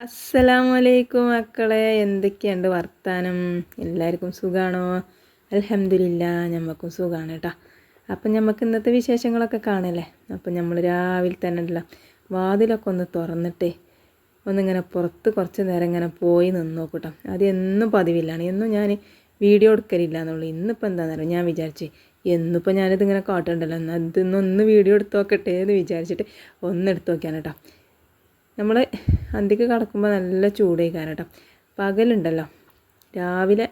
അസ്സലാമു അലൈക്കും മക്കളെ. എന്തൊക്കെയുണ്ട് വർത്താനം? എല്ലാവർക്കും സുഖമാണോ അലഹമില്ല ഞമ്മക്കും സുഖമാണ് കേട്ടോ അപ്പം നമുക്ക് ഇന്നത്തെ വിശേഷങ്ങളൊക്കെ കാണല്ലേ? അപ്പം നമ്മൾ രാവിലെ തന്നെ ഉണ്ടല്ലോ വാതിലൊക്കെ ഒന്ന് തുറന്നിട്ടേ ഒന്നിങ്ങനെ പുറത്ത് കുറച്ച് നേരം ഇങ്ങനെ പോയി നിന്ന് നോക്കൂട്ടോ അത് എന്നും പതിവില്ലാണ് എന്നും ഞാൻ വീഡിയോ എടുക്കലില്ല എന്നുള്ളൂ. ഇന്നിപ്പോൾ എന്താണെന്നറിയാം ഞാൻ വിചാരിച്ച് എന്നിപ്പോൾ ഞാനിതിങ്ങനെ കാട്ടുണ്ടല്ലോ. എന്നാൽ ഇതിന്നൊന്ന് വീഡിയോ എടുത്ത് നോക്കട്ടെ എന്ന് വിചാരിച്ചിട്ട് ഒന്ന് എടുത്ത് നോക്കിയാണ് കേട്ടോ നമ്മൾ അന്തിക്ക് കടക്കുമ്പോൾ നല്ല ചൂടേക്കാരം കേട്ടോ പകലുണ്ടല്ലോ. രാവിലെ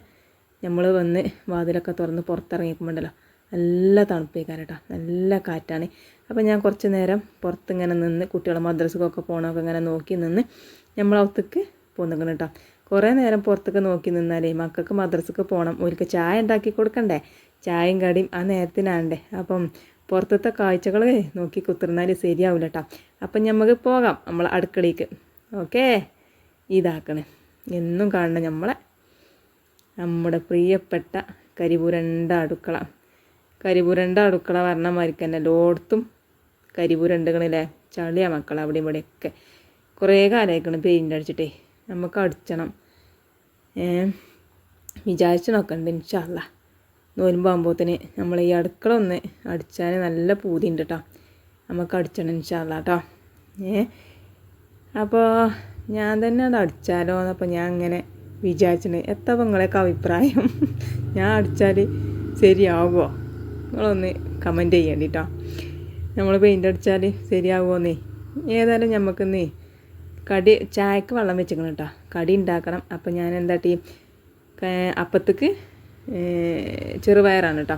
നമ്മൾ വന്ന് വാതിലൊക്കെ തുറന്ന് പുറത്തിറങ്ങിക്കുമ്പോണ്ടല്ലോ നല്ല തണുപ്പേക്കാരം കേട്ടോ നല്ല കാറ്റാണ്. അപ്പോൾ ഞാൻ കുറച്ച് നേരം പുറത്തിങ്ങനെ നിന്ന് കുട്ടികളെ മദ്രസക്കൊക്കെ പോകണമൊക്കെ ഇങ്ങനെ നോക്കി നിന്ന് നമ്മളകത്തേക്ക് പോന്നിക്കണം കേട്ടോ കുറേ നേരം പുറത്തൊക്കെ നോക്കി നിന്നാലേ മക്കൾക്ക് മദ്രസക്ക് പോകണം ഒരിക്കൽ ചായ ഉണ്ടാക്കി കൊടുക്കണ്ടേ? ചായയും കടിയും ആ നേരത്തിനാണ്ടേ. അപ്പം പുറത്തത്തെ കാഴ്ചകൾ നോക്കി കുത്തിർന്നാൽ ശരിയാവില്ല കേട്ടോ അപ്പം നമുക്ക് പോകാം നമ്മളെ അടുക്കളയ്ക്ക് ഓക്കേ? ഇതാക്കണേ. എന്നും കാണണം നമ്മളെ നമ്മുടെ പ്രിയപ്പെട്ട കരിപുരണ്ട അടുക്കള. കരിപുരണ്ട അടുക്കള പറഞ്ഞ മാതിരിക്ക് തന്നെ എല്ലായിടത്തും കരിപുരണ്ടുകളില്ലേ ചളിയാ മക്കളെ അവിടെ ഇവിടെയൊക്കെ. കുറേ കാലമായിക്കണം പെയിന്റ് അടിച്ചിട്ടേ. നമുക്ക് അടിച്ചണം. വിചാരിച്ച് നോക്കണ്ട ഇൻഷല്ല നോലുമ്പാകുമ്പോത്തിന് നമ്മൾ ഈ അടുക്കള ഒന്ന് അടിച്ചാൽ നല്ല പൂതിയുണ്ട് കേട്ടോ നമുക്ക് അടിച്ചണം ഇൻഷാല്ല കേട്ടോ ഏ? അപ്പോൾ ഞാൻ തന്നെ അത് അടിച്ചാലോ എന്നപ്പോൾ ഞാൻ അങ്ങനെ വിചാരിച്ചിട്ടുണ്ട് എത്ര നിങ്ങളെയൊക്കെ അഭിപ്രായം? ഞാൻ അടിച്ചാൽ ശരിയാവുമോ നിങ്ങളൊന്ന് കമന്റ് ചെയ്യേണ്ടി കേട്ടോ നമ്മൾ പെയിന്റ് അടിച്ചാൽ ശരിയാവുമോന്നേ ഏതായാലും നമുക്കെന്നേ കടി ചായക്ക് വെള്ളം വെച്ചിക്കണം കേട്ടോ കടി ഉണ്ടാക്കണം അപ്പോൾ ഞാൻ എന്താട്ടി? അപ്പത്തേക്ക് ചെറുപയറാണ് കേട്ടോ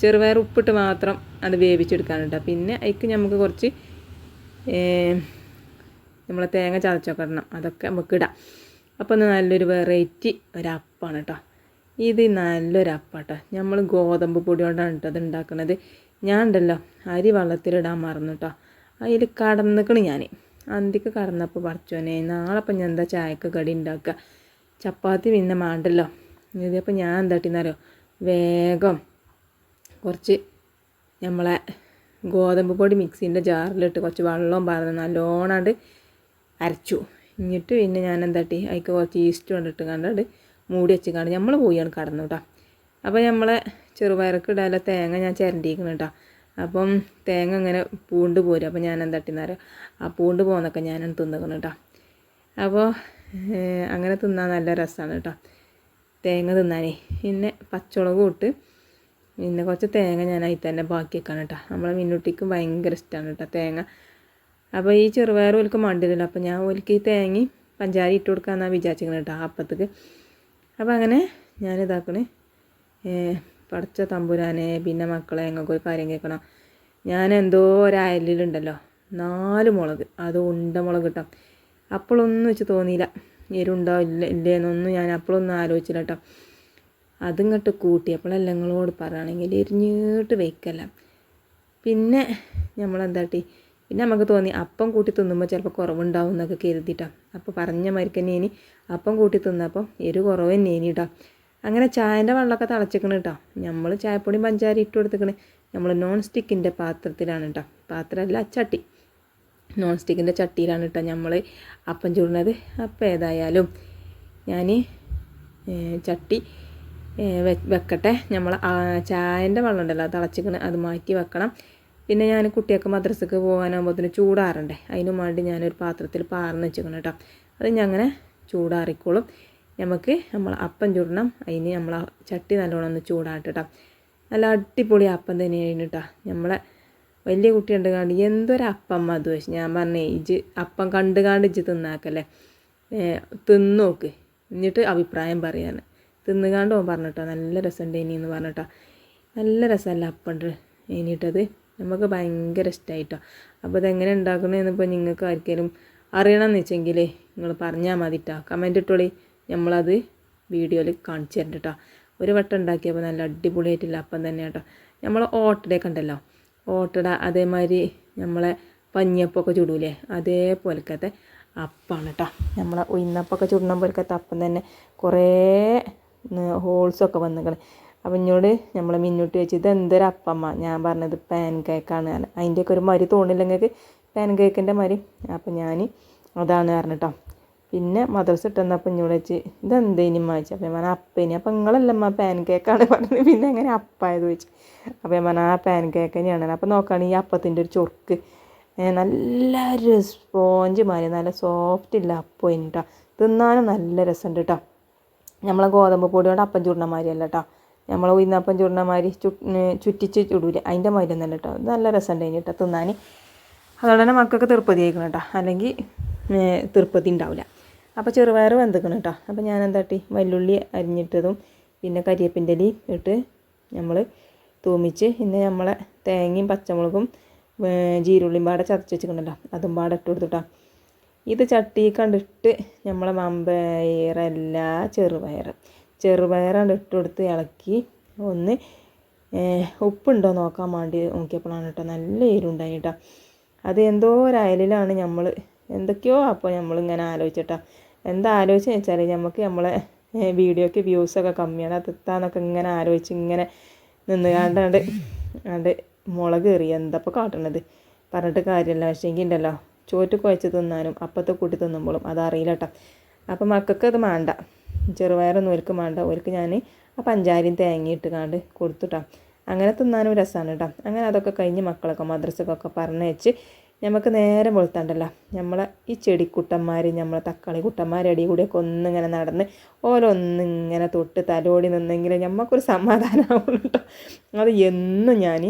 ചെറുപയർ ഉപ്പിട്ട് മാത്രം അത് വേവിച്ചെടുക്കാൻ കേട്ടോ പിന്നെ അതിക്ക് നമുക്ക് കുറച്ച് നമ്മളെ തേങ്ങ ചതച്ചൊക്കെ അതൊക്കെ നമുക്ക് ഇടാം. അപ്പോൾ നല്ലൊരു വെറൈറ്റി ഒരപ്പാണ് കേട്ടോ ഇത് നല്ലൊരു അപ്പാട്ടോ നമ്മൾ ഗോതമ്പ് പൊടി കൊണ്ടാണ് കേട്ടോ അത് ഉണ്ടാക്കുന്നത് ഞാൻ ഉണ്ടല്ലോ അരി വെള്ളത്തിലിടാൻ മറന്നു കേട്ടോ അതിൽ കടന്നിക്കണ് ഞാൻ അന്തിക്ക് കടന്നപ്പോൾ പറിച്ചോനെ നാളെ അപ്പം ഞാൻ എന്താ ചായക്ക് കടി ഉണ്ടാക്കുക ചപ്പാത്തി പിന്നെ മാണ്ടല്ലോ. ഇതിപ്പോൾ ഞാൻ എന്താട്ടിന്നറിയോ വേഗം കുറച്ച് നമ്മളെ ഗോതമ്പ് പൊടി മിക്സിന്റെ ജാറിലിട്ട് കുറച്ച് വെള്ളവും പാർന്ന് നല്ലോണാണ്ട് അരച്ചു. എന്നിട്ട് പിന്നെ ഞാൻ എന്താട്ടി അതിക്ക് കുറച്ച് ഈസ്റ്റ് കൊണ്ടിട്ട് കണ്ടത് മൂടി വെച്ച് കണ്ട് നമ്മൾ പോയാണ് കടന്നു കേട്ടോ. അപ്പോൾ നമ്മളെ ചെറുപയർക്ക് ഇടാനുള്ള തേങ്ങ ഞാൻ ചിരണ്ടിയിരിക്കണം കേട്ടോ. അപ്പം തേങ്ങ ഇങ്ങനെ പൂണ്ട് പോരും. അപ്പോൾ ഞാൻ എന്താട്ടിന്നാരോ ആ പൂണ്ട് പോകുന്നൊക്കെ ഞാൻ തിന്നിക്കണം കേട്ടോ. അപ്പോൾ അങ്ങനെ തിന്നാൻ നല്ല രസമാണ് കേട്ടോ. തേങ്ങ തിന്നാനേ. പിന്നെ പച്ചമുളക് ഇട്ട് പിന്നെ കുറച്ച് തേങ്ങ ഞാൻ അതിൽ തന്നെ ബാക്കി വെക്കാൻ കേട്ടോ. നമ്മളെ മിന്നുട്ടിക്കും ഭയങ്കര ഇഷ്ടമാണ് കേട്ടോ തേങ്ങ. അപ്പോൾ ഈ ചെറുപയർ ഒലിക്ക് മണ്ടില്ലല്ലോ അപ്പോൾ ഞാൻ ഒലിക്ക് ഈ തേങ്ങയും പഞ്ചാര ഇട്ട് കൊടുക്കാമെന്നാണ് വിചാരിച്ചിരിക്കുന്നത് കേട്ടോ അപ്പത്തേക്ക് അപ്പോൾ അങ്ങനെ ഞാൻ ഇതാക്കണേ. പടച്ച തമ്പുരാനെ പിന്നെ മക്കളെ ഞങ്ങൾക്ക് ഒരു കാര്യം കേൾക്കണം. ഞാൻ എന്തോ ഒരു അയലിലുണ്ടല്ലോ. നാല് മുളക്. അത് ഉണ്ട മുളക് കിട്ടാം അപ്പോഴൊന്നും വെച്ച് തോന്നിയില്ല എരുണ്ടോ ഇല്ല എന്നൊന്നും ഞാൻ അപ്പോഴൊന്നും ആലോചിച്ചില്ല കേട്ടോ അതിങ്ങോട്ട് കൂട്ടി. അപ്പോഴല്ല നിങ്ങളോട് പറയുകയാണെങ്കിൽ എരിഞ്ഞിട്ട് വെക്കല്ല. പിന്നെ നമ്മളെന്താട്ടി? പിന്നെ നമുക്ക് തോന്നി അപ്പം കൂട്ടി തിന്നുമ്പോൾ ചിലപ്പോൾ കുറവുണ്ടാവും എന്നൊക്കെ കരുതിയിട്ടാണ് അപ്പോൾ പറഞ്ഞ മാതിരിക്ക് തന്നെ ഇനി അപ്പം കൂട്ടി തിന്നപ്പം എരു കുറവ് തന്നെ ഇനി കേട്ടോ. അങ്ങനെ ചായന്റെ വെള്ളമൊക്കെ തിളച്ചിക്കണം കേട്ടോ. നമ്മൾ ചായപ്പൊടിയും പഞ്ചാരി ഇട്ട് കൊടുത്തിക്കണേ നമ്മൾ നോൺ സ്റ്റിക്കിന്റെ പാത്രത്തിലാണ് കേട്ടോ. പാത്രമല്ല ചട്ടി. നോൺ സ്റ്റിക്കിന്റെ ചട്ടിയിലാണ് കേട്ടോ നമ്മൾ അപ്പം ചൂടുന്നത്. അപ്പം ഏതായാലും ഞാൻ ചട്ടി വെക്കട്ടെ. നമ്മൾ ചായന്റെ വെള്ളം ഉണ്ടല്ലോ തിളച്ചിക്കണ അത് മാറ്റി വെക്കണം. പിന്നെ ഞാൻ കുട്ടിയൊക്കെ മദ്രസക്ക് പോകാനാകുമ്പോഴത്തേന് ചൂടാറണ്ടേ? അതിന് വേണ്ടി ഞാനൊരു പാത്രത്തിൽ പാർന്ന് വെച്ചിക്കണം കേട്ടോ അത് ഞാൻ അങ്ങനെ ചൂടാറിക്കോളും. നമുക്ക് നമ്മൾ അപ്പം ചൂടണം. അതിന് നമ്മൾ ചട്ടി നല്ലോണം ഒന്ന് ചൂടാട്ടോ നല്ല അടിപൊളി അപ്പം തന്നെ കേട്ടോ നമ്മളെ വലിയ കുട്ടി കണ്ട് കാണ്ട് എന്തൊരപ്പം വെച്ച് ഞാൻ പറഞ്ഞേ ഇജ് അപ്പം കണ്ട് കാണ്ട് ഇജ് തിന്നാക്കല്ലേ. തിന്നോക്ക്. എന്നിട്ട് അഭിപ്രായം പറയാൻ തിന്നുകാണ്ട് ഓൻ പറഞ്ഞിട്ടോ നല്ല രസമുണ്ട് ഇനി എന്ന് പറഞ്ഞിട്ടോ. നല്ല രസമല്ല അപ്പം ഇനിയിട്ടത് നമുക്ക് ഭയങ്കര ഇഷ്ടമായിട്ടോ അപ്പോൾ ഇതെങ്ങനെ ഉണ്ടാക്കണമെന്നിപ്പോൾ നിങ്ങൾക്ക് ആർക്കെങ്കിലും അറിയണമെന്ന് വെച്ചെങ്കിൽ നിങ്ങൾ പറഞ്ഞാൽ മതി കേട്ടോ കമന്റ് ഇട്ടോളി. നമ്മളത് വീഡിയോയിൽ കാണിച്ചു തരണ്ട കേട്ടോ. ഒരു വട്ടം ഉണ്ടാക്കിയപ്പോൾ നല്ല അടിപൊളിയായിട്ടില്ല അപ്പം തന്നെ കേട്ടോ നമ്മൾ ഓട്ടഡേ ഉണ്ടല്ലോ. ഓട്ടട അതേമാതിരി നമ്മളെ പഞ്ഞപ്പൊക്കെ ചുടൂലേ? അതേപോലക്കത്തെ അപ്പാണ് കേട്ടോ നമ്മളെ ഉയർന്നപ്പൊക്കെ ചുടണം പോലക്കത്തെ അപ്പം തന്നെ കുറേ ഹോൾസൊക്കെ വന്നിക്കണം. അപ്പം എന്നോട് നമ്മൾ മിന്നോട്ട് വെച്ച് ഇത് എന്തൊരു അപ്പമ്മ? ഞാൻ പറഞ്ഞത് പാൻ കേക്കാണ് അതിന്റെയൊക്കെ ഒരു മരി തോന്നില്ല നിങ്ങൾക്ക് പാൻ കേക്കിന്റെ മരി അപ്പം ഞാൻ അതാണ് പറഞ്ഞിട്ടോ പിന്നെ മദ്രസ ഇട്ടെന്നപ്പോൾ ഇഞ്ഞോട് വെച്ച് ഇതെന്തേനി വായിച്ചു അപ്പം ഞാൻ അപ്പേനി. അപ്പോൾ നിങ്ങളല്ലമ്മ പാൻ കേക്കാണ് പറഞ്ഞത്. പിന്നെ എങ്ങനെ അപ്പായത് ചോദിച്ചു. അപ്പം ഞാൻ പറഞ്ഞാൽ ആ പാൻ കേക്ക് തന്നെയാണ്. അപ്പം നോക്കുകയാണെങ്കിൽ ഈ അപ്പത്തിന്റെ ഒരു ചൊർക്ക് നല്ല ഒരു സ്പോഞ്ച് മാതിരി നല്ല സോഫ്റ്റ് ഇല്ല അപ്പം കേട്ടോ തിന്നാനും നല്ല രസമുണ്ട് കേട്ടോ നമ്മളെ ഗോതമ്പ് പൊടി കൊണ്ട് അപ്പം ചുടണ മാതിരിയല്ല കേട്ടോ നമ്മൾ ഉയർന്നപ്പം ചുടണ മാതിരി ചു ചുറ്റിച്ച് ചുടൂല. അതിന്റെ മാതിരി ഒന്നല്ല കേട്ടോ നല്ല രസമുണ്ടായിന് കേട്ടോ തിന്നാൻ അതുകൊണ്ട് തന്നെ മക്കൾക്ക് തിരുപ്പതി ആയിക്കണം കേട്ടോ അല്ലെങ്കിൽ തിരുപ്പതി ഉണ്ടാവില്ല അപ്പോൾ ചെറുപയർ വെന്തക്കണം കേട്ടോ അപ്പോൾ ഞാൻ എന്താട്ടി വല്ലുള്ളി അരിഞ്ഞിട്ടതും പിന്നെ കരിയേപ്പിന്റെ ഇട്ട് നമ്മൾ തൂമിച്ച് പിന്നെ നമ്മളെ തേങ്ങയും പച്ചമുളകും ജീരുള്ളിയും പാടെ ചതച്ച് വെച്ചിട്ടുണ്ടല്ലോ അതും പാടെ ഇട്ട് കൊടുത്തുട്ടാ ഇത് ചട്ടി കണ്ടിട്ട് നമ്മളെ മമ്പയറല്ല ചെറുപയർ. ചെറുപയറാണ് ഇട്ട് കൊടുത്ത് ഇളക്കി ഒന്ന് ഉപ്പുണ്ടോ നോക്കാൻ വേണ്ടി നോക്കിയപ്പോഴാണ് കേട്ടോ നല്ല എരിവുണ്ടായി കേട്ടോ അത് എന്തോ ഒരു അയലിലാണ് നമ്മൾ എന്തൊക്കെയോ അപ്പോൾ നമ്മളിങ്ങനെ ആലോചിച്ചിട്ടാ. എന്താ ആലോചിച്ചെന്ന് വെച്ചാൽ നമുക്ക് നമ്മളെ വീഡിയോയ്ക്ക് വ്യൂസൊക്കെ കമ്മിയാണ്. അത് എത്താന്നൊക്കെ ഇങ്ങനെ ആലോചിച്ച് ഇങ്ങനെ നിന്ന് കണ്ടാണ്ട് അത് മുളക് കയറി. എന്തപ്പോൾ കാട്ടണത്? പറഞ്ഞിട്ട് കാര്യമല്ല. പക്ഷേ ഉണ്ടല്ലോ ചോറ്റ് കുഴച്ച് തിന്നാനും അപ്പത്തെ കൂട്ടി തിന്നുമ്പോഴും അതറിയില്ല കേട്ടോ അപ്പം മക്കൾക്ക് അത് വേണ്ട ചെറുപയറൊന്നും ഒരുക്ക് മാണ്ട. ഒരിക്കൽ ഞാൻ ആ പഞ്ചാരിയും തേങ്ങ ഇട്ട് കാണ്ട് കൊടുത്തുട്ടാ. അങ്ങനെ തിന്നാനും രസമാണ് കേട്ടോ അങ്ങനെ അതൊക്കെ കഴിഞ്ഞ് മക്കളൊക്കെ മദ്രസക്കൊക്കെ പറഞ്ഞയച്ച് നമുക്ക് നേരെ വെളുത്താണ്ടല്ലോ. നമ്മളെ ഈ ചെടിക്കുട്ടന്മാർ നമ്മളെ തക്കാളി കുട്ടന്മാർ അടി കൂടിയൊക്കെ ഒന്നിങ്ങനെ നടന്ന് ഓരോന്നിങ്ങനെ തൊട്ട് തലോടി നിന്നെങ്കിൽ നമുക്കൊരു സമാധാനമാവുള്ളൂ കേട്ടോ അത് എന്നും ഞാൻ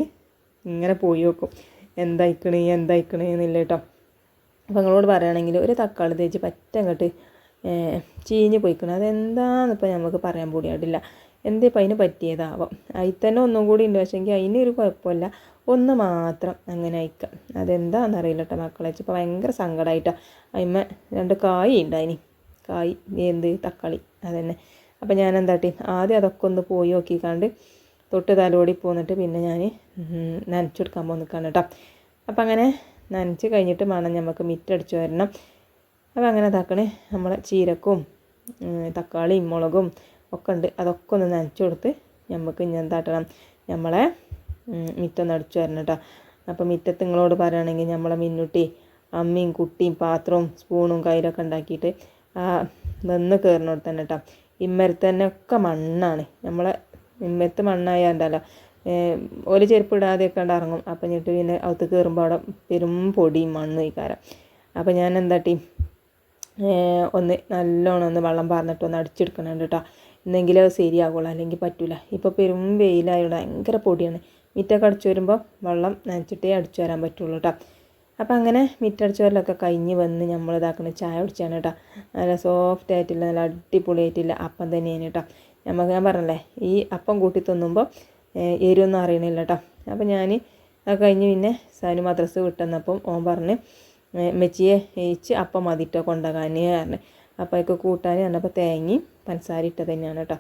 ഇങ്ങനെ പോയി നോക്കും എന്തായിക്കണേ എന്തായിക്കണേ എന്നില്ല കേട്ടോ അപ്പോൾ നിങ്ങളോട് പറയുകയാണെങ്കിൽ ഒരു തക്കാളി തേച്ച് പറ്റം കെട്ട് ചീഞ്ഞ് പോയിക്കണം. അതെന്താണെന്നിപ്പോൾ നമുക്ക് പറയാൻ കൂടിയായിട്ടില്ല എന്തേ ഇപ്പം അതിന് പറ്റിയതാവാം. അതിൽ തന്നെ ഒന്നും കൂടി ഉണ്ട് പക്ഷേങ്കിൽ ഒരു കുഴപ്പമില്ല ഒന്ന് മാത്രം അങ്ങനെ അയക്കാം. അതെന്താണെന്ന് അറിയില്ല കേട്ടോ മക്കളെ. ഇപ്പോൾ ഭയങ്കര സങ്കടമായിട്ടാണ് അതിന്മേ രണ്ട് കായ് ഉണ്ടായിനി കായ് എന്ത് തക്കാളി അതന്നെ. അപ്പം ഞാൻ എന്താട്ടി ആദ്യം അതൊക്കെ ഒന്ന് പോയി നോക്കിക്കാണ്ട് തൊട്ട് തലോടി പോന്നിട്ട് പിന്നെ ഞാൻ നനച്ചെടുക്കാൻ പോന്നിക്കാണ് കേട്ടോ അപ്പം അങ്ങനെ നനച്ച് കഴിഞ്ഞിട്ട് വേണം നമുക്ക് മിറ്റടിച്ച് വരണം. അപ്പം അങ്ങനെ താക്കണേ നമ്മളെ ചീരക്കും തക്കാളിയും മുളകും ഒക്കെ ഉണ്ട് അതൊക്കെ ഒന്ന് നനച്ചു കൊടുത്ത് നമുക്ക് ഇനി എന്താട്ടണം നമ്മളെ മിറ്റം അടിച്ചു വരണം കേട്ടോ അപ്പം മിറ്റത്ത് നിങ്ങളോട് പറയുകയാണെങ്കിൽ നമ്മളെ മിന്നുട്ടി അമ്മയും കുട്ടിയും പാത്രവും സ്പൂണും കയ്യിലൊക്കെ ഉണ്ടാക്കിയിട്ട് ആ വന്ന് കയറിനോട് തന്നെ കേട്ടോ ഇമ്മരത്ത് തന്നെ ഒക്കെ മണ്ണാണ്. നമ്മളെ ഇമ്മരത്ത് മണ്ണായാണ്ടല്ലോ. ഒരു ചെരുപ്പ് ഇടാതെയൊക്കെ ഉണ്ട് ഇറങ്ങും. അപ്പം ഞെട്ട് പിന്നെ അകത്ത് കയറുമ്പോൾ അവിടെ പെരും പൊടിയും മണ്ണ് കാരം. അപ്പം ഞാൻ എന്താട്ടി ഒന്ന് നല്ലോണം ഒന്ന് വെള്ളം പാർന്നിട്ട് ഒന്ന് അടിച്ചെടുക്കണം കേട്ടോ എന്നെങ്കിലും അത് അല്ലെങ്കിൽ പറ്റില്ല ഇപ്പോൾ പെരും വെയിലായുള്ള ഭയങ്കര പൊടിയാണ്. മിറ്റൊക്കെ അടിച്ചു വരുമ്പോൾ വെള്ളം നനച്ചിട്ടേ അടിച്ചു വരാൻ പറ്റുള്ളൂ കേട്ടോ അപ്പം അങ്ങനെ മിറ്റടിച്ചു വരലൊക്കെ കഴിഞ്ഞ് വന്ന് നമ്മൾ ഇതാക്കുന്ന ചായ കുടിച്ചാണ് കേട്ടോ നല്ല സോഫ്റ്റ് ആയിട്ടില്ല നല്ല അടിപൊളി ആയിട്ടില്ല അപ്പം തന്നെയാണ് കേട്ടോ നമുക്ക് ഞാൻ പറഞ്ഞല്ലേ ഈ അപ്പം കൂട്ടി തിന്നുമ്പോൾ എരിവൊന്നും അറിയണില്ല കേട്ടോ അപ്പം ഞാൻ അത് കഴിഞ്ഞ് പിന്നെ സാനു മദ്രസ് വിട്ടെന്നപ്പം ഓൻ പറഞ്ഞ് മെച്ചിയെ ഏച്ച് അപ്പം മതിട്ടോ കൊണ്ടുപോകാൻ പറഞ്ഞു. അപ്പോൾ അതൊക്കെ കൂട്ടാൻ പറഞ്ഞപ്പോൾ തേങ്ങി പഞ്ചസാര ഇട്ടത് തന്നെയാണ് കേട്ടോ.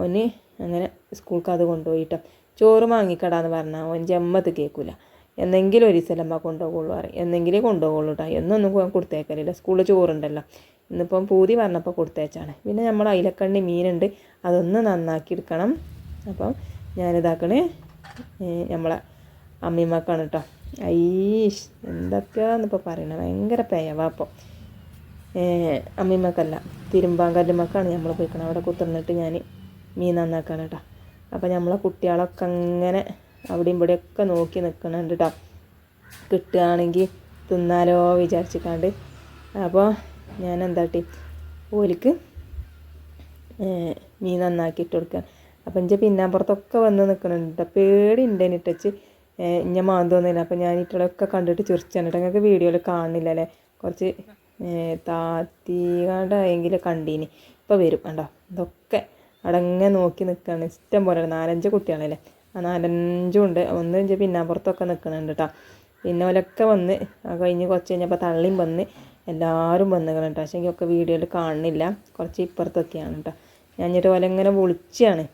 ഓന് അങ്ങനെ സ്കൂൾക്ക് അത് കൊണ്ടുപോയിട്ട് ചോറ് വാങ്ങിക്കടാന്ന് പറഞ്ഞാൽ ഓൻ ജമ്മത്ത് കേൾക്കില്ല എന്നെങ്കിലും ഒരു സ്ഥലം കൊണ്ടുപോകുള്ളൂ പറയും. എന്നെങ്കിലേ കൊണ്ടുപോകുള്ളൂ കേട്ടോ. എന്നൊന്നും കൊടുത്തേക്കലില്ല. സ്കൂളിൽ ചോറുണ്ടല്ലോ. ഇന്നിപ്പം പൂതി പറഞ്ഞപ്പോൾ കൊടുത്തേച്ചാണ്. പിന്നെ നമ്മൾ അയിലക്കണ്ണി മീനുണ്ട്. അതൊന്ന് നന്നാക്കി എടുക്കണം. അപ്പം ഞാനിതാക്കണേ നമ്മളെ അമ്മിമ്മക്കാണ് കേട്ടോ. ഐ എന്തൊക്കെയാന്നിപ്പോൾ പറയണത് ഭയങ്കര പേയവാ അപ്പോൾ അമ്മിമ്മക്കല്ല തിരുമ്പാങ്കല്ലുമ്മക്കാണ് നമ്മൾ പോയിക്കണം അവിടെ കുത്തിർന്നിട്ട് ഞാൻ മീൻ നന്നാക്കാണ് കേട്ടോ. അപ്പോൾ നമ്മളെ കുട്ടികളൊക്കെ അങ്ങനെ അവിടെയും ഇവിടെയൊക്കെ നോക്കി നിൽക്കണുണ്ട് കേട്ടോ കിട്ടുകയാണെങ്കിൽ തിന്നാലോ വിചാരിച്ചിക്കാണ്ട്. അപ്പോൾ ഞാൻ എന്താട്ടി ഓലിക്ക് മീൻ നന്നാക്കി ഇട്ട് കൊടുക്കാൻ അപ്പം എന്റെ പിന്നാമ്പുറത്തൊക്കെ വന്ന് നിൽക്കണുണ്ട് പേടി ഉണ്ട് ഇട്ടച്ച്. ഇഞ്ഞ മാന്തോന്നില്ല അപ്പം ഞാൻ ഇട്ടൊക്കെ കണ്ടിട്ട് ചിരിച്ചാണ് കേട്ടോ നിങ്ങൾക്ക് വീഡിയോയിൽ കാണുന്നില്ല അല്ലേ കുറച്ച് താത്തികാണ്ടായെങ്കിൽ കണ്ടീനി. ഇപ്പോൾ വരും കണ്ടോ? ഇതൊക്കെ അടങ്ങെ നോക്കി നിൽക്കുകയാണ് ഇഷ്ടം പോലെ നാലഞ്ച് കുട്ടികളല്ലേ? ആ നാലഞ്ചും ഉണ്ട്. ഒന്ന് പിന്നെ പിന്നാമ്പുറത്തൊക്കെ നിൽക്കുന്നുണ്ട് കേട്ടോ പിന്നെ ഓലൊക്കെ വന്ന് കഴിഞ്ഞ് കുറച്ച് കഴിഞ്ഞപ്പോൾ തള്ളിയും വന്ന് എല്ലാവരും വന്നുകൾ കേട്ടോ പക്ഷേ ഒക്കെ വീഡിയോയിൽ കാണുന്നില്ല. കുറച്ച് ഇപ്പുറത്തൊക്കെയാണ് കേട്ടോ ഞാൻ എന്നിട്ട് ഓല ഇങ്ങനെ വിളിച്ചാണ്.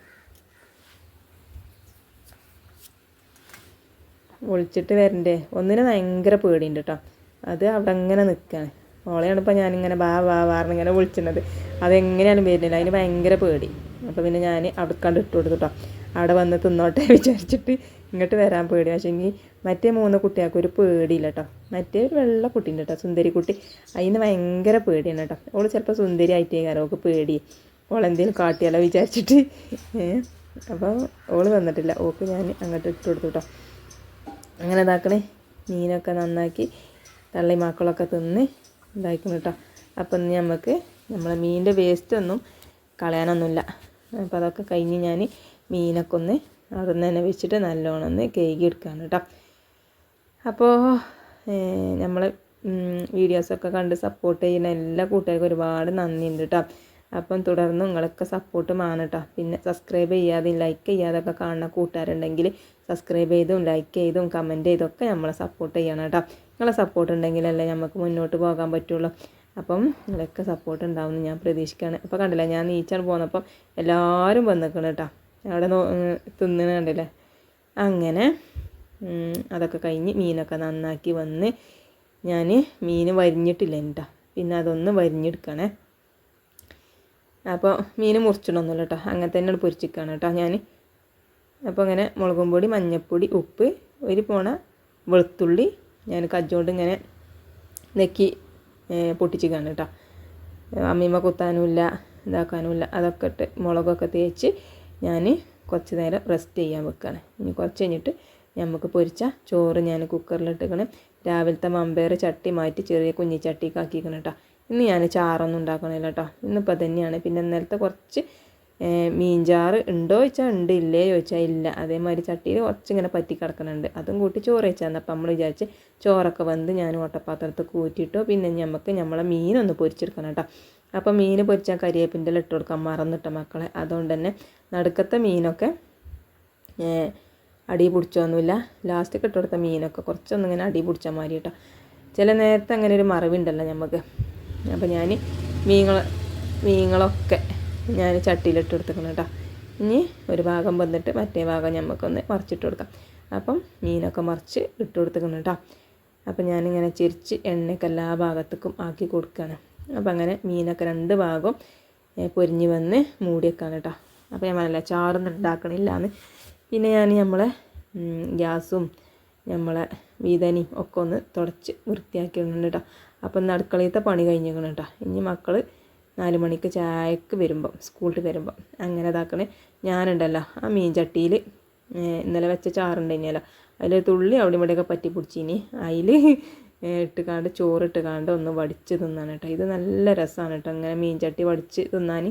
വിളിച്ചിട്ട് വരണ്ടേ? ഒന്നിന് ഭയങ്കര പേടിയുണ്ട് കേട്ടോ അത് അവിടെ അങ്ങനെ നിൽക്കുകയാണ് ഓളെയാണ് ഇപ്പോൾ ഞാനിങ്ങനെ ബാ ബാ ബാറിന് ഇങ്ങനെ വിളിച്ചിരുന്നത് അതെങ്ങനെയാണ് വരുന്നില്ല. അതിന് ഭയങ്കര പേടി. അപ്പോൾ പിന്നെ ഞാൻ അവിടേക്കാണ്ട് ഇട്ട് കൊടുത്തു കേട്ടോ അവിടെ വന്ന് തിന്നോട്ടെ വിചാരിച്ചിട്ട് ഇങ്ങോട്ട് വരാൻ പേടി പക്ഷേങ്കിൽ മറ്റേ മൂന്ന് കുട്ടികൾക്ക് ഒരു പേടിയില്ല കേട്ടോ മറ്റേ ഒരു വെള്ള കുട്ടീന്റെ കേട്ടോ സുന്ദരി കുട്ടി. അതിന് ഭയങ്കര പേടിയാണ് കേട്ടോ ഓൾ ചിലപ്പോൾ സുന്ദരി ആയിട്ടേ കാരണം ഓൾക്ക് പേടി. ഓളെന്തെങ്കിലും കാട്ടിയാലോ വിചാരിച്ചിട്ട്. അപ്പോൾ ഓൾ വന്നിട്ടില്ല. ഓക്ക് ഞാൻ അങ്ങോട്ട് ഇട്ട് കൊടുത്തു കേട്ടോ അങ്ങനെ ഇതാക്കണേ. മീനൊക്കെ നന്നാക്കി തള്ളി മക്കളൊക്കെ തിന്ന് ഇതാക്കണം കേട്ടോ അപ്പം ഇന്ന് നമുക്ക് നമ്മളെ മീനിന്റെ വേസ്റ്റ് ഒന്നും കളയാനൊന്നുമില്ല. അപ്പോൾ അതൊക്കെ കഴിഞ്ഞ് ഞാൻ മീനൊക്കെ ഒന്ന് അവിടെ നിന്ന് തന്നെ വെച്ചിട്ട് നല്ലോണം ഒന്ന് കേകി എടുക്കാണ് കേട്ടോ അപ്പോൾ നമ്മൾ വീഡിയോസൊക്കെ കണ്ട് സപ്പോർട്ട് ചെയ്യുന്ന എല്ലാ കൂട്ടുകാർക്കും ഒരുപാട് നന്ദിയുണ്ട് കേട്ടോ അപ്പം തുടർന്ന് നിങ്ങളൊക്കെ സപ്പോർട്ട് വേണം കേട്ടോ പിന്നെ സബ്സ്ക്രൈബ് ചെയ്യാതെയും ലൈക്ക് ചെയ്യാതൊക്കെ കാണുന്ന കൂട്ടുകാരുണ്ടെങ്കിൽ സബ്സ്ക്രൈബ് ചെയ്തും ലൈക്ക് ചെയ്തും കമന്റ് ചെയ്തൊക്കെ നമ്മളെ സപ്പോർട്ട് ചെയ്യണം കേട്ടോ നിങ്ങളെ സപ്പോർട്ട് ഉണ്ടെങ്കിലല്ലേ നമുക്ക് മുന്നോട്ട് പോകാൻ പറ്റുള്ളൂ. അപ്പം നിങ്ങളൊക്കെ സപ്പോർട്ട് ഉണ്ടാവുമെന്ന് ഞാൻ പ്രതീക്ഷിക്കുകയാണ്. അപ്പോൾ കണ്ടില്ല ഞാൻ നീച്ചാണ് പോന്നപ്പം എല്ലാവരും വന്നിക്കണം കേട്ടോ അവിടെ നോ തിന്നണ കണ്ടില്ലേ? അങ്ങനെ അതൊക്കെ കഴിഞ്ഞ് മീനൊക്കെ നന്നാക്കി വന്ന് ഞാൻ മീൻ വരിഞ്ഞിട്ടില്ല കേട്ടോ പിന്നെ അതൊന്ന് വരിഞ്ഞെടുക്കണേ. അപ്പോൾ മീൻ മുറിച്ചിടൊന്നുമില്ല കേട്ടോ അങ്ങനെ തന്നെ പൊരിച്ചിരിക്കുകയാണ് കേട്ടോ ഞാൻ അപ്പോൾ അങ്ങനെ മുളകും പൊടി മഞ്ഞൾപ്പൊടി ഉപ്പ് ഒരു പോണ വെളുത്തുള്ളി ഞാൻ കജ്ജോണ്ട് ഇങ്ങനെ നെക്കി പൊട്ടിച്ചിക്കാണ് കേട്ടോ. അമ്മീമ്മ കുത്താനുമില്ല ഇതാക്കാനുമില്ല അതൊക്കെ ഇട്ട് മുളകൊക്കെ തേച്ച് ഞാൻ കുറച്ച് നേരം റെസ്റ്റ് ചെയ്യാൻ വെക്കുകയാണ് ഇനി കുറച്ച് കഴിഞ്ഞിട്ട് നമുക്ക് പൊരിച്ച ചോറ് ഞാൻ കുക്കറിലിട്ടിക്കണം രാവിലത്തെ മമ്പേർ ചട്ടി മാറ്റി ചെറിയ കുഞ്ഞി ചട്ടിക്കാക്കിക്കണം കേട്ടോ. ഇന്ന് ഞാൻ ചാറൊന്നും ഉണ്ടാക്കണില്ല കേട്ടോ. ഇന്നിപ്പോൾ തന്നെയാണ് പിന്നെ ഇന്നലത്തെ കുറച്ച് മീൻചാറ് ഉണ്ടോ ചോദിച്ചാൽ ഉണ്ട് ഇല്ലേ ചോദിച്ചാൽ ഇല്ല. അതേമാതിരി ചട്ടിയിൽ കുറച്ച് ഇങ്ങനെ പറ്റി കിടക്കുന്നുണ്ട്. അതും കൂട്ടി ചോറ് വെച്ചാൽ അപ്പം നമ്മൾ വിചാരിച്ച് ചോറൊക്കെ വന്ന് ഞാൻ ഓട്ടപ്പാത്രത്തിൽ കൂറ്റിയിട്ടോ പിന്നെ നമുക്ക് നമ്മളെ മീനൊന്ന് പൊരിച്ചെടുക്കണം കേട്ടോ. അപ്പം മീൻ പൊരിച്ചാൽ കരിയേപ്പിന്റെ ഇട്ട് കൊടുക്കാൻ മറന്നിട്ട മക്കളെ. അതുകൊണ്ട് തന്നെ നടുക്കത്തെ മീനൊക്കെ അടി പിടിച്ചൊന്നുമില്ല. ലാസ്റ്റ് ഇട്ട് കൊടുത്ത മീനൊക്കെ കുറച്ചൊന്നിങ്ങനെ അടി പിടിച്ചാൽ മാറി കേട്ടോ. ചില നേരത്തെ അങ്ങനെ ഒരു മറവുണ്ടല്ലോ നമുക്ക് അപ്പം ഞാൻ മീങ്ങൾ മീങ്ങളൊക്കെ ഞാൻ ചട്ടിയിലിട്ട് കൊടുത്തേക്കണം കേട്ടോ. ഇനി ഒരു ഭാഗം വന്നിട്ട് മറ്റേ ഭാഗം നമുക്കൊന്ന് മറിച്ചിട്ട് കൊടുക്കാം. അപ്പം മീനൊക്കെ മറിച്ച് ഇട്ട് കൊടുത്തേക്കണം കേട്ടോ. അപ്പം ഞാനിങ്ങനെ ചിരിച്ച് എണ്ണയൊക്കെ എല്ലാ ഭാഗത്തേക്കും ആക്കി കൊടുക്കുകയാണ്. അപ്പം അങ്ങനെ മീനൊക്കെ രണ്ട് ഭാഗവും പൊരിഞ്ഞ് വന്ന് മൂടിയേക്കാണ് കേട്ടോ. അപ്പോൾ ഞാൻ പറഞ്ഞില്ല ചാറൊന്നും ഉണ്ടാക്കണില്ല എന്ന് പിന്നെ ഞാൻ നമ്മളെ ഗ്യാസും നമ്മളെ വീതനയും ഒക്കെ ഒന്ന് തുടച്ച് വൃത്തിയാക്കിയിട്ടുണ്ട് കേട്ടോ. അപ്പം ഇന്ന് പണി കഴിഞ്ഞേക്കണം കേട്ടോ. ഇനി മക്കൾ നാല് മണിക്ക് ചായക്ക് വരുമ്പം സ്കൂളിൽ വരുമ്പം. അങ്ങനെ ഇതാക്കണേ. ഞാനുണ്ടല്ലോ ആ മീൻ ചട്ടിയിൽ ഇന്നലെ വെച്ച ചാറുണ്ടായിനല്ലോ അതിൽ തുള്ളി അവിടെ ഇവിടെയൊക്കെ പറ്റി പിടിച്ചിനി. അതിൽ ഇട്ട് കാണ്ട് ചോറ് ഇട്ടുകാണ്ട് ഒന്ന് വടിച്ച് തിന്നാണ് കേട്ടോ. ഇത് നല്ല രസമാണ് കേട്ടോ അങ്ങനെ മീൻ ചട്ടി വടിച്ച് തിന്നാൻ